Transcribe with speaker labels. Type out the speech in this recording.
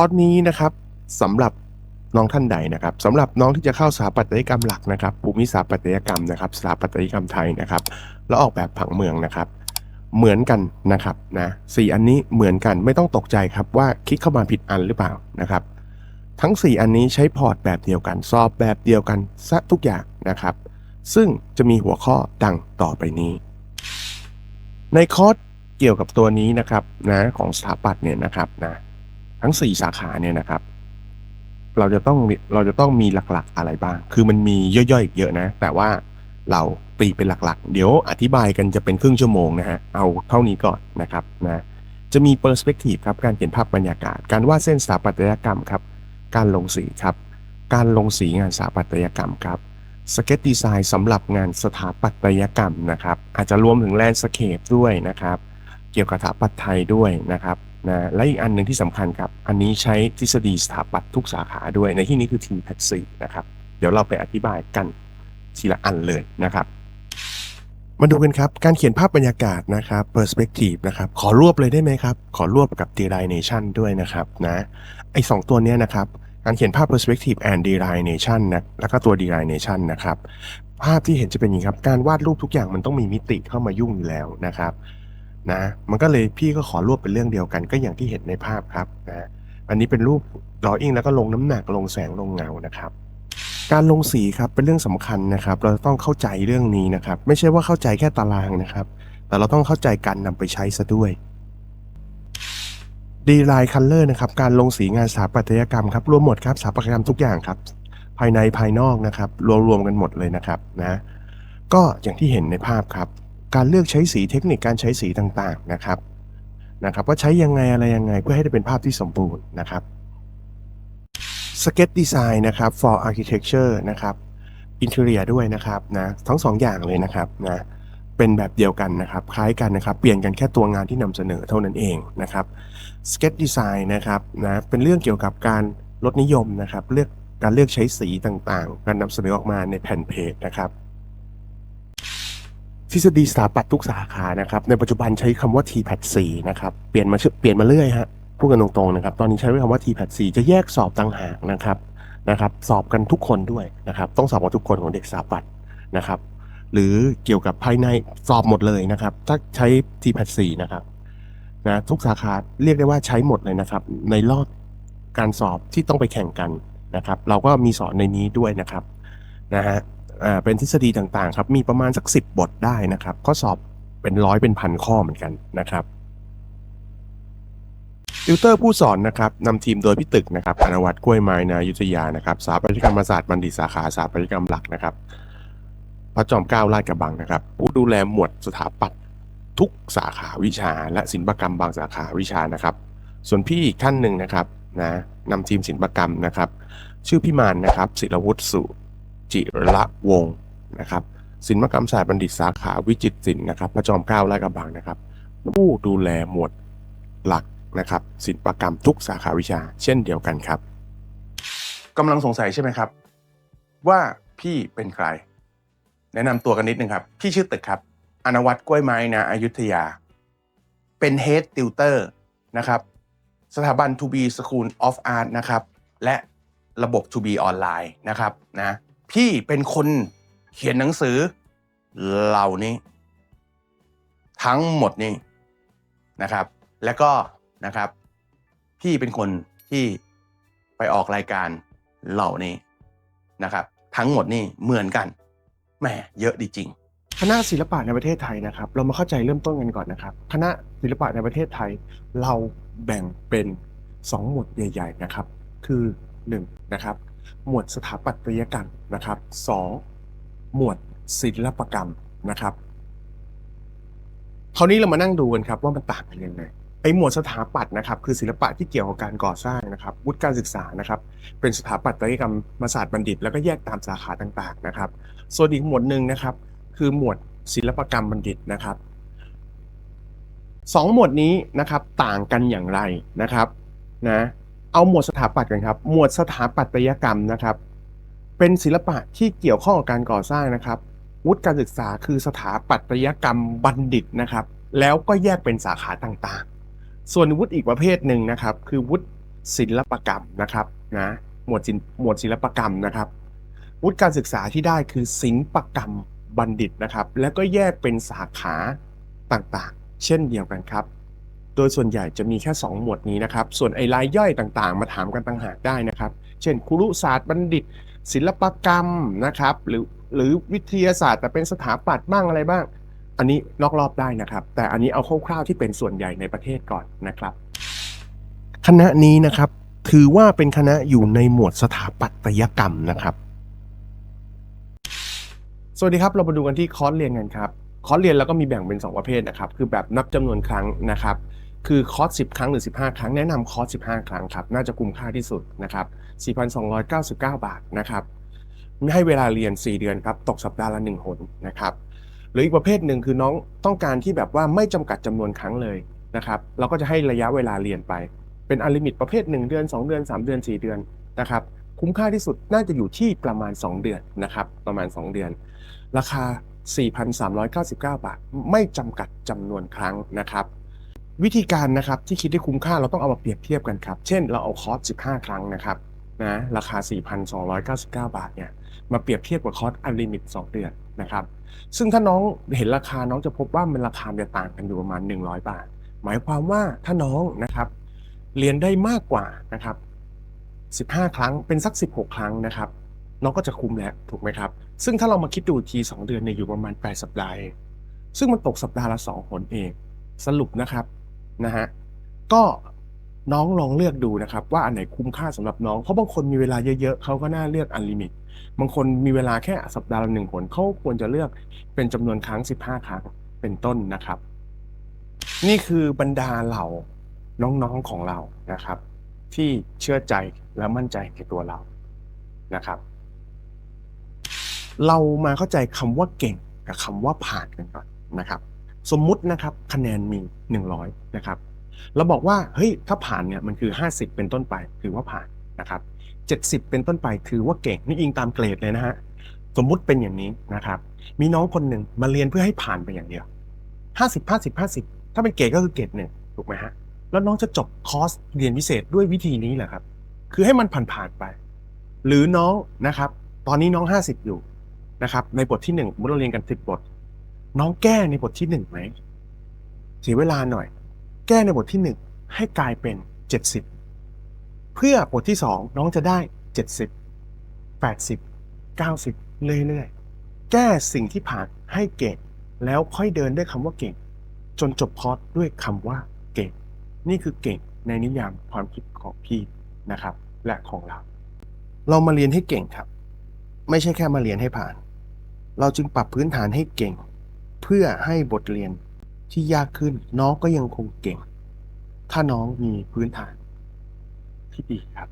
Speaker 1: อร์สนี้นะครับสำหรับน้องท่านใดนะครับสำหรับน้องที่จะเข้าสถาปัตยกรรมหลักนะครับภูมิสถาปัตยกรรมนะครับสถาปัตยกรรมไทยนะครับ แล้วออกแบบผังเมืองนะครับ เหมือนกันนะครับนะสี่อันนี้เหมือนกันไม่ต้องตกใจครับว่าคลิกเข้ามาผิดอันหรือเปล่านะครับ ทั้ง 4 อันนี้ใช้พอร์ตแบบเดียวกัน สอบแบบเดียวกันซะทุกอย่างนะครับ ซึ่งจะมีหัวข้อดังต่อไปนี้ ในคอร์สเกี่ยวกับตัวนี้นะครับนะของสถาปัตย์เนี่ยนะครับนะ ทั้ง 4 สาขาเนี่ยนะครับ เราจะต้องเราจะต้องมีหลักๆอะไรบ้าง คือมันมีย่อยๆอีกเยอะนะ แต่ว่าเราตีเป็นหลักๆ เดี๋ยวอธิบายกันจะเป็นครึ่งชั่วโมงนะฮะ เอาเท่านี้ก่อนนะครับนะจะมีเปอร์สเปกทีฟครับ การเขียนภาพบรรยากาศ การวาดเส้นสถาปัตยกรรมครับ การลงสีครับ การลงสีงานสถาปัตยกรรมครับ สเก็ตดีไซน์สำหรับงานสถาปัตยกรรมนะครับ อาจจะรวมถึงแลนด์สเคปด้วยนะครับ เกี่ยวกับสถาปัตย์ไทยด้วยนะครับ นะและอีกอันหนึ่งที่สำคัญครับ อันนี้ใช้ทฤษฎีสถาปัตย์ทุกสาขาด้วยในที่นี้คือ t p a t 4นะครับ เดี๋ยวเราไปอธิบายกันทีละอันเลยนะครับ มาดูกันครับ การเขียนภาพบรรยากาศนะครับ perspective นะครับ ขอรวบเลยได้ไหมครับ ขอรวบกับ delineation ด้วยนะครับนะไอ้สองตัวเนี้ยนะครับการเขียนภาพ perspective and delineation นะแล้วก็ตัว delineation นะครับภาพที่เห็นจะเป็นอย่างนี้ครับ การวาดรูปทุกอย่างมันต้องมีมิติเข้ามายุ่งอยู่แล้วนะครับ นะมันก็เลยพี่ก็ขอรวบเป็นเรื่องเดียวกันก็อย่างที่เห็นในภาพครับนะอันนี้เป็นรูป drawing แล้วก็ลงน้ำหนักลงแสงลงเงานะครับ การลงสีครับเป็นเรื่องสำคัญนะครับ เราต้องเข้าใจเรื่องนี้นะครับ ไม่ใช่ว่าเข้าใจแค่ตารางนะครับ แต่เราต้องเข้าใจการนำไปใช้ซะด้วยดีไลน์คัลเลอร์นะครับการลงสีงานสถาปัตยกรรมครับรวมหมดครับสถาปัตยกรรมทุกอย่างครับ ภายในภายนอกนะครับ รวมรวมกันหมดเลยนะครับนะก็อย่างที่เห็นในภาพครับ การเลือกใช้สีเทคนิคการใช้สีต่างๆนะครับนะครับ ว่าใช้ยังไงอะไรยังไงเพื่อให้ได้เป็นภาพที่สมบูรณ์นะครับสเก็ตดีไซน์นะครับ for architecture นะครับ interior ด้วยนะครับนะทั้งสองอย่างเลยนะครับนะเป็นแบบเดียวกันนะครับ คล้ายกันนะครับ เปลี่ยนกันแค่ตัวงานที่นำเสนอเท่านั้นเองนะครับ sketch design นะครับนะเป็นเรื่องเกี่ยวกับการลดนิยมนะครับ เลือกการเลือกใช้สีต่างๆ การนำเสนอออกมาในแผ่นเพจนะครับ ทฤษฎีสถาปัตย์ทุกสาขานะครับในปัจจุบันใช้คำว่า TPAT 4นะครับเปลี่ยนมาเปลี่ยนมาเรื่อยฮะพูดกันตรงๆนะครับตอนนี้ใช้คำว่า TPAT 4จะแยกสอบต่างหากนะครับนะครับสอบกันทุกคนด้วยนะครับต้องสอบกันทุกคนของเด็กสถาปัตย์นะครับหรือเกี่ยวกับภายในสอบหมดเลยนะครับ ถ้าใช้ TPAT 4นะครับนะทุกสาขาเรียกได้ว่าใช้หมดเลยนะครับ ในรอบการสอบที่ต้องไปแข่งกันนะครับ เราก็มีสอนในนี้ด้วยนะครับนะฮะ อ่าเป็นทฤษฎีต่างๆครับมีประมาณสัก 10 บทได้นะครับข้อสอบเป็นร้อยเป็นพันข้อเหมือนกันนะครับติวเตอร์ผู้สอนนะครับนำทีมโดยพี่ตึกนะครับอนวัตกล้วยไม้นายุทธยานะครับสถาปัตยกรรมศาสตร์บัณฑิตสาขาสถาปัตยกรรมหลักนะครับ พระจอมเกล้าลาดกระบังนะครับ ผู้ดูแลหมวดสถาปัตย์ทุกสาขาวิชา และศิลปกรรมบางสาขาวิชานะครับ ส่วนพี่อีกท่านหนึ่งนะครับนะนำทีมศิลปกรรมนะครับ ชื่อพี่มานนะครับศิลวุฒิสุ จิระวงศ์นะครับศิลปกรรมศาสตร์บัณฑิตสาขาวิจิตรศิลป์นะครับ พระจอมเกล้าลาดกระบังนะครับ ผู้ดูแลหมวดหลักนะครับศิลปกรรมทุกสาขาวิชา เช่นเดียวกันครับกำลังสงสัยใช่ไหมครับ ว่าพี่เป็นใคร แนะนำตัวกันนิดนึงครับ พี่ชื่อตึกครับอนวัตกล้วยไม้นะอยุธยา เป็น Head Tutor นะครับสถาบัน To Be School of Art นะครับ และระบบ To Be ออนไลน์นะครับนะ พี่เป็นคนเขียนหนังสือ เหล่านี้ ทั้งหมดนี้นะครับ แล้วก็นะครับ พี่เป็นคนที่ไปออกรายการเหล่านี้นะครับ ทั้งหมดนี่เหมือนกันแหมเยอะดีจริง คณะศิลปะในประเทศไทยนะครับ เรามาเข้าใจเริ่มต้นกันก่อนนะครับ คณะศิลปะในประเทศไทย เราแบ่งเป็น 2 หมวดใหญ่ ๆ นะครับ คือ1นะครับ หมวดสถาปัตยกรรมนะครับ 2 หมวดศิลปกรรมนะครับคราวนี้เรามานั่งดูกันครับว่ามันต่างกันยังไงไอหมวดสถาปัตย์นะครับ คือศิลปะที่เกี่ยวกับการก่อสร้างนะครับวุฒิการศึกษานะครับ เป็นสถาปัตยกรรมศาสตร์บัณฑิต แล้วก็แยกตามสาขาต่างๆนะครับ ส่วนอีกหมวดหนึ่งนะครับ คือหมวดศิลปกรรมบัณฑิตนะครับสองหมวดนี้นะครับต่างกันอย่างไรนะครับนะ เอาหมวดสถาปัตย์กันครับ หมวดสถาปัตยกรรมนะครับ เป็นศิลปะที่เกี่ยวข้องกับการก่อสร้างนะครับ วุฒิการศึกษาคือสถาปัตยกรรมบัณฑิตนะครับ แล้วก็แยกเป็นสาขาต่างๆ ส่วนวุฒิอีกประเภทหนึ่งนะครับ คือวุฒิศิลปกรรมนะครับนะหมวดศิลหมวดศิลปกรรมนะครับ วุฒิการศึกษาที่ได้คือศิลปกรรมบัณฑิตนะครับ แล้วก็แยกเป็นสาขาต่างๆ เช่นเดียวกันครับ โดยส่วนใหญ่จะมีแค่ 2 หมวดนี้นะครับ ส่วนไอ้รายย่อยต่างๆ มาถามกันต่างหากได้นะครับ เช่นครุศาสตร์บัณฑิต ศิลปกรรมนะครับ หรือหรือวิทยาศาสตร์แต่เป็นสถาปัตย์บ้างอะไรบ้าง อันนี้นอกรอบได้นะครับ แต่อันนี้เอาคร่าวๆที่เป็นส่วนใหญ่ในประเทศก่อนนะครับ คณะนี้นะครับถือว่าเป็นคณะอยู่ในหมวดสถาปัตยกรรมนะครับ สวัสดีครับ เรามาดูกันที่คอร์สเรียนกันครับ คอร์สเรียนแล้วก็มีแบ่งเป็น 2 ประเภทนะครับ คือแบบนับจำนวนครั้งนะครับ คือคอร์ส10 ครั้งหรือ 15 ครั้งแนะนำคอร์ส15 ครั้งครับ น่าจะคุ้มค่าที่สุดนะครับ 4,299 บาทนะครับให้เวลาเรียน 4 เดือนครับ ตกสัปดาห์ละ1หนนะครับ หรืออีกประเภทหนึ่งคือน้องต้องการที่แบบว่าไม่จำกัดจำนวนครั้งเลยนะครับ เราก็จะให้ระยะเวลาเรียนไป เป็นอลิมิตประเภท 1 เดือน 2 เดือน 3 เดือน 4 เดือนนะครับ คุ้มค่าที่สุดน่าจะอยู่ที่ประมาณ 2 เดือนนะครับ ประมาณ 2 เดือน ราคา 4,399 บาท ไม่จำกัดจำนวนครั้งนะครับ วิธีการนะครับที่คิดได้คุ้มค่าเราต้องเอามาเปรียบเทียบกันครับ เช่นเราเอาคอร์ส15 ครั้งนะครับนะราคา 4,299 บาทเนี่ยมาเปรียบเทียบกับคอร์สอันลิมิต 2 เดือนนะครับ ซึ่งถ้าน้องเห็นราคาน้องจะพบว่ามันราคาจะต่างกันอยู่ประมาณ 100 บาท หมายความว่าถ้าน้องนะครับเรียนได้มากกว่านะครับ15 ครั้งเป็นสัก 16 ครั้งนะครับ น้องก็จะคุ้มแล้วถูกไหมครับ ซึ่งถ้าเรามาคิดดูอีกที2 เดือนเนี่ยอยู่ประมาณ 8 สัปดาห์ซึ่งมันตกสัปดาห์ละ2หนเองสรุปนะครับ นะฮะก็น้องลองเลือกดูนะครับ ว่าอันไหนคุ้มค่าสำหรับน้อง เพราะบางคนมีเวลาเยอะๆเขาก็น่าเลือกอันลิมิตบางคนมีเวลาแค่สัปดาห์ละหนึ่งหนเขาควรจะเลือกเป็นจำนวนครั้ง 15 ครั้งเป็นต้นนะครับ นี่คือบรรดาเหล่าน้องๆของเรานะครับ ที่เชื่อใจและมั่นใจในตัวเรานะครับ เรามาเข้าใจคำว่าเก่งกับคำว่าผ่านกันก่อนนะครับ สมมุตินะครับคะแนนมี 100 นะครับเราบอกว่าเฮ้ยถ้าผ่านเนี่ยมันคือ 50 เป็นต้นไปถือว่าผ่านนะครับ70 เป็นต้นไปถือว่าเก่งนี่อิงตามเกรดเลยนะฮะสมมุติเป็นอย่างนี้นะครับมีน้องคนหนึ่งมาเรียนเพื่อให้ผ่านไปอย่างเดียว 50 50 50 ถ้าเป็นเกรดก็คือเกรดหนึ่งถูกไหมฮะแล้วน้องจะจบคอร์สเรียนพิเศษด้วยวิธีนี้แหละครับ คือให้มันผ่านๆไป หรือน้องนะครับ ตอนนี้น้อง 50 อยู่นะครับในบทที่1สมมติเราเรียนกัน 10 บท น้องแก้ในบทที่1ไหมเสียเวลาหน่อย แก้ในบทที่1ให้กลายเป็น70เพื่อบทที่2น้องจะได้70 80 90เรื่อยๆ แก้สิ่งที่ผ่านให้เก่ง แล้วค่อยเดินด้วยคำว่าเก่ง จนจบคอร์สด้วยคำว่าเก่ง นี่คือเก่งในนิยามความคิดของพี่นะครับ และของเรา เรามาเรียนให้เก่งครับ ไม่ใช่แค่มาเรียนให้ผ่าน เราจึงปรับพื้นฐานให้เก่ง เพื่อให้บทเรียนที่ยากขึ้น น้องก็ยังคงเก่ง ถ้าน้องมีพื้นฐานที่ดีครับ